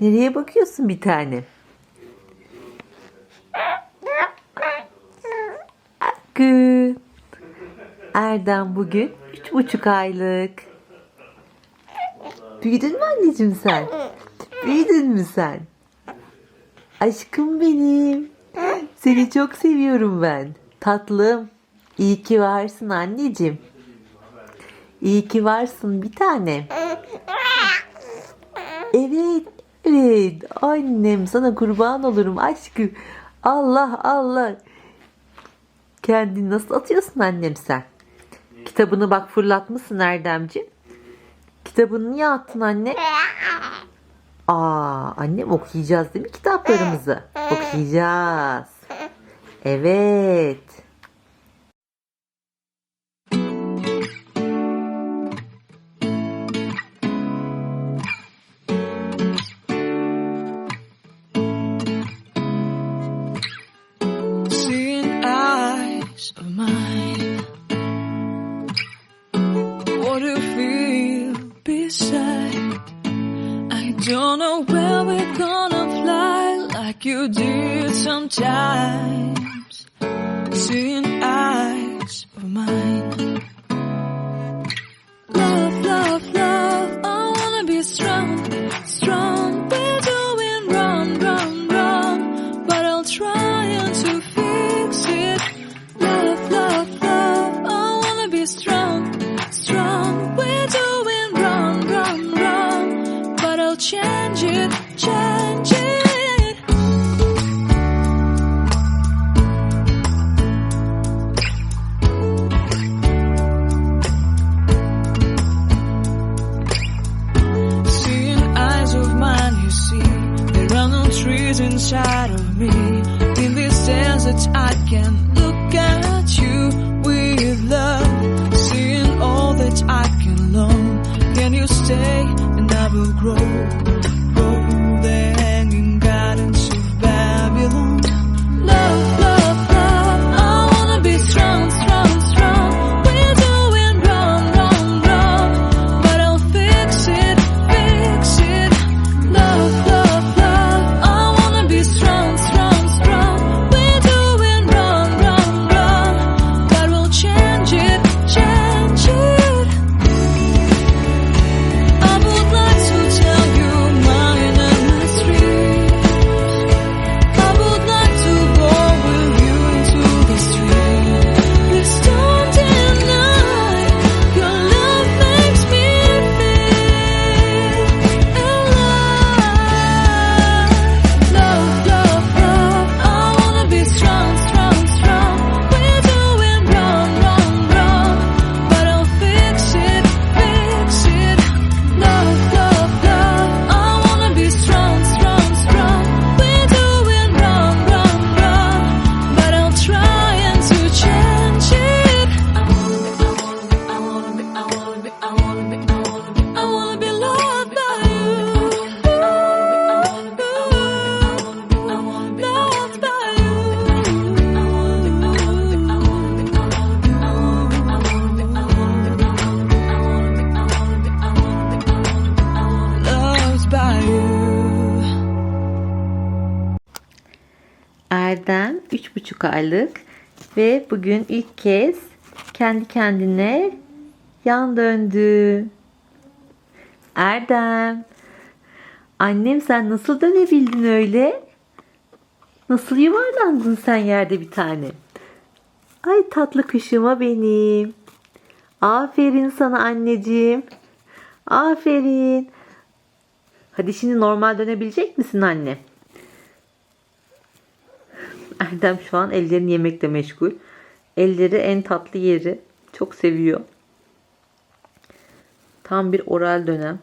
Nereye bakıyorsun bir tane? Hakkı. Erdem bugün üç buçuk aylık. Büyüdün mü anneciğim sen? Büyüdün mü sen? Aşkım benim. Seni çok seviyorum ben. Tatlım. İyi ki varsın anneciğim. İyi ki varsın bir tane. Evet, evet. Annem sana kurban olurum aşkım. Allah Allah. Kendini nasıl atıyorsun annem sen? Kitabını bak fırlatmışsın Erdemciğim. Kitabını niye attın anne? Aa, annem okuyacağız değil mi kitaplarımızı? Okuyacağız. Evet. Don't know where we're gonna fly like you did sometimes. Seeing eyes of mine. Love, love, love. I wanna be strong, strong. We're doing wrong, wrong, wrong. But I'll try and to fix change it, change it. Seeing eyes of mine, you see, there are no trees inside of me. In this desert, I can look at you with love. Seeing all that I can learn. Can you stay I will grow? Erdem üç buçuk aylık ve bugün ilk kez kendi kendine yan döndü. Erdem, annem sen nasıl dönebildin öyle? Nasıl yuvarlandın sen yerde bir tane? Ay tatlı kuşuma benim. Aferin sana anneciğim. Aferin. Hadi şimdi normal dönebilecek misin anne? Erdem şu an ellerini yemekle meşgul. Elleri en tatlı yeri. Çok seviyor. Tam bir oral dönem.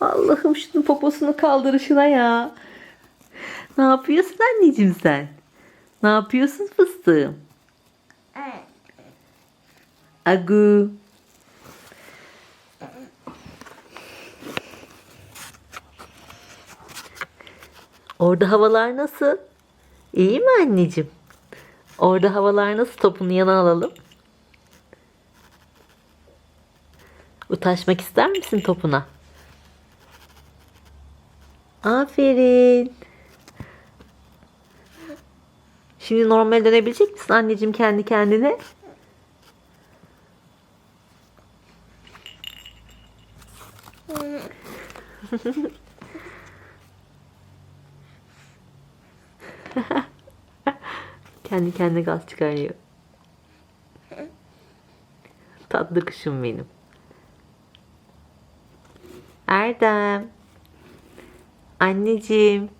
Allah'ım şunun poposunu kaldırışına ya. Ne yapıyorsun anneciğim sen? Ne yapıyorsun fıstığım? Agu. Orada havalar nasıl? İyi mi anneciğim? Orada havalar nasıl? Topunu yana alalım. Utaşmak ister misin topuna? Aferin. Şimdi normal dönebilecek misin anneciğim kendi kendine? kendi kendine gaz çıkarıyor. Tatlı kuşum benim. Erdem. Anneciğim.